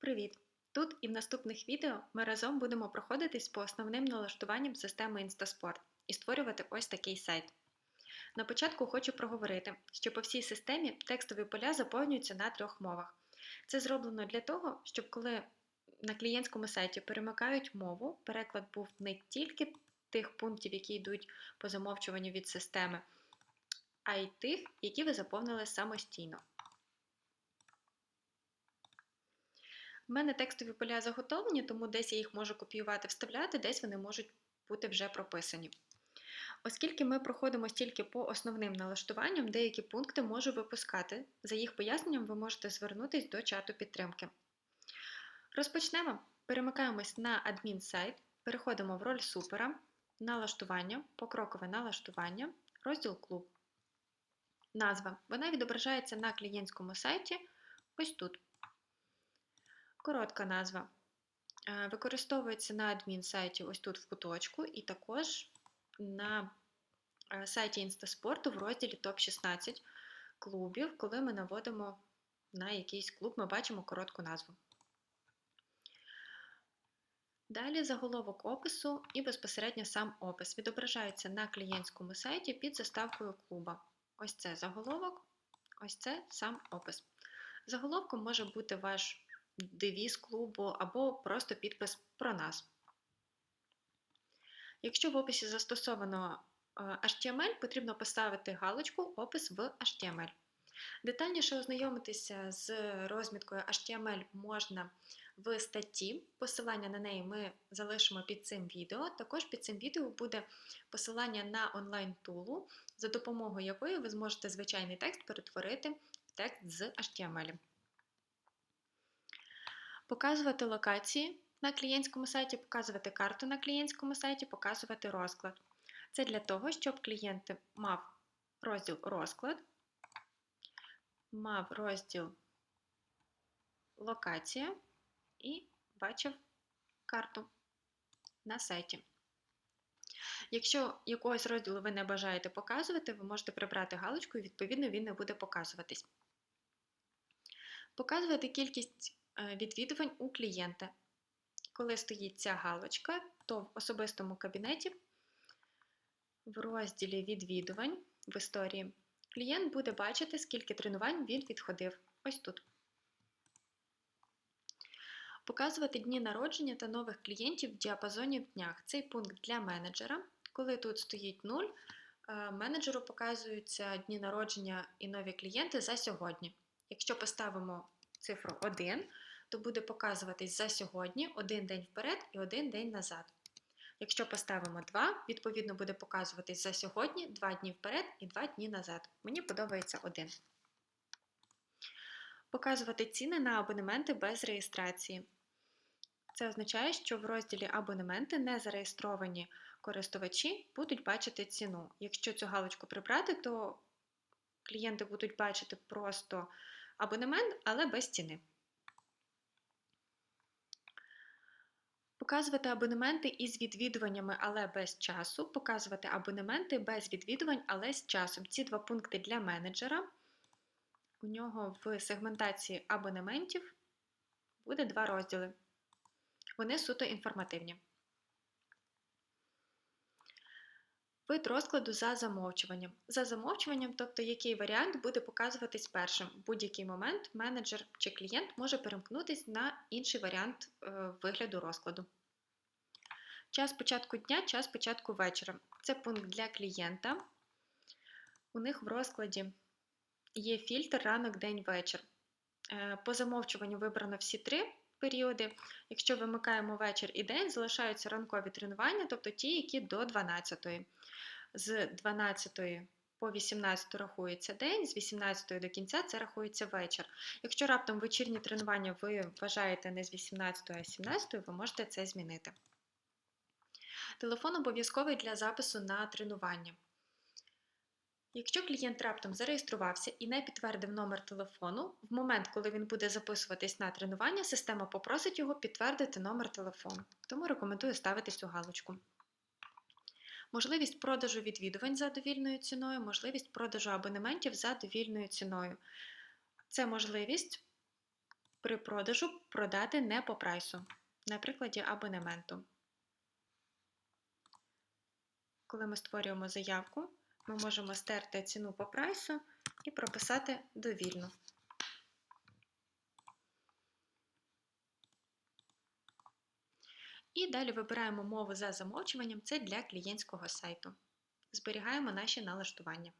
Привіт! Тут і в наступних відео ми разом будемо проходитись по основним налаштуванням системи Instasport і створювати ось такий сайт. На початку хочу проговорити, що по всій системі текстові поля заповнюються на трьох мовах. Це зроблено для того, щоб коли на клієнтському сайті перемикають мову, переклад був не тільки тих пунктів, які йдуть по замовчуванню від системи, а й тих, які ви заповнили самостійно. У мене текстові поля заготовлені, тому десь я їх можу копіювати, вставляти, десь вони можуть бути вже прописані. Оскільки ми проходимо стільки по основним налаштуванням, деякі пункти можу випускати. За їх поясненням ви можете звернутися до чату підтримки. Розпочнемо. Перемикаємось на адмін-сайт, переходимо в роль супера, налаштування, покрокове налаштування, розділ клуб. Назва. Вона відображається на клієнтському сайті ось тут. Коротка назва. Е, використовується на адмін-сайті ось тут в куточку, і також на е, сайті Інстаспорту в розділі ТОП-16 клубів, коли ми наводимо на якийсь клуб, ми бачимо коротку назву. Далі заголовок опису і безпосередньо сам опис відображається на клієнтському сайті під заставкою клуба. Ось це заголовок, ось це сам опис. Заголовком може бути ваш девіз клубу або просто підпис про нас. Якщо в описі застосовано е, HTML, потрібно поставити галочку Опис в HTML. Детальніше ознайомитися з розміткою HTML можна в статті. Посилання на неї ми залишимо під цим відео. Також під цим відео буде посилання на онлайн-тулу, за допомогою якої ви зможете звичайний текст перетворити в текст з HTML. Показувати локації на клієнтському сайті, показувати карту на клієнтському сайті, показувати розклад. Це для того, щоб клієнт мав розділ розклад, мав розділ локація і бачив карту на сайті. Якщо якогось розділу ви не бажаєте показувати, ви можете прибрати галочку і, відповідно, він не буде показуватись. Показувати кількість відвідувань у клієнта. Коли стоїть ця галочка, то в особистому кабінеті в розділі відвідувань в історії клієнт буде бачити, скільки тренувань він відходив. Ось тут. Показувати дні народження та нових клієнтів в діапазоні в днях. Цей пункт для менеджера. Коли тут стоїть 0, е, менеджеру показуються дні народження і нові клієнти за сьогодні. Якщо поставимо цифру 1, то буде показуватись за сьогодні один день вперед і один день назад. Якщо поставимо 2, відповідно буде показуватись за сьогодні 2 дні вперед і 2 дні назад. Мені подобається 1. Показувати ціни на абонементи без реєстрації. Це означає, що в розділі абонементи не зареєстровані користувачі будуть бачити ціну. Якщо цю галочку прибрати, то клієнти будуть бачити просто абонемент, але без ціни. Показувати абонементи із відвідуваннями, але без часу. Показувати абонементи без відвідувань, але з часом. Ці два пункти для менеджера. У нього в сегментації абонементів буде два розділи. Вони суто інформативні. Вид розкладу за замовчуванням. За замовчуванням, тобто який варіант буде показуватись першим. В будь-який момент менеджер чи клієнт може перемкнутися на інший варіант е, вигляду розкладу. Час початку дня, час початку вечора. Це пункт для клієнта. У них в розкладі є фільтр ранок, день, вечір. Е, по замовчуванню вибрано всі три періоди. Якщо вимикаємо вечір і день, залишаються ранкові тренування, тобто ті, які до 12. З 12 по 18 рахується день, з 18 до кінця це рахується вечір. Якщо раптом вечірні тренування ви вважаєте не з 18, а 17, ви можете це змінити. Телефон обов'язковий для запису на тренування. Якщо клієнт раптом зареєструвався і не підтвердив номер телефону, в момент, коли він буде записуватись на тренування, система попросить його підтвердити номер телефону. Тому рекомендую ставити цю галочку. Можливість продажу відвідувань за довільною ціною, можливість продажу абонементів за довільною ціною. Це можливість При продажу продати не по прайсу, на прикладі абонементу. Коли ми створюємо заявку, ми можемо стерти ціну по прайсу і прописати довільну. І далі вибираємо мову за замовчуванням, це для клієнтського сайту. Зберігаємо наші налаштування.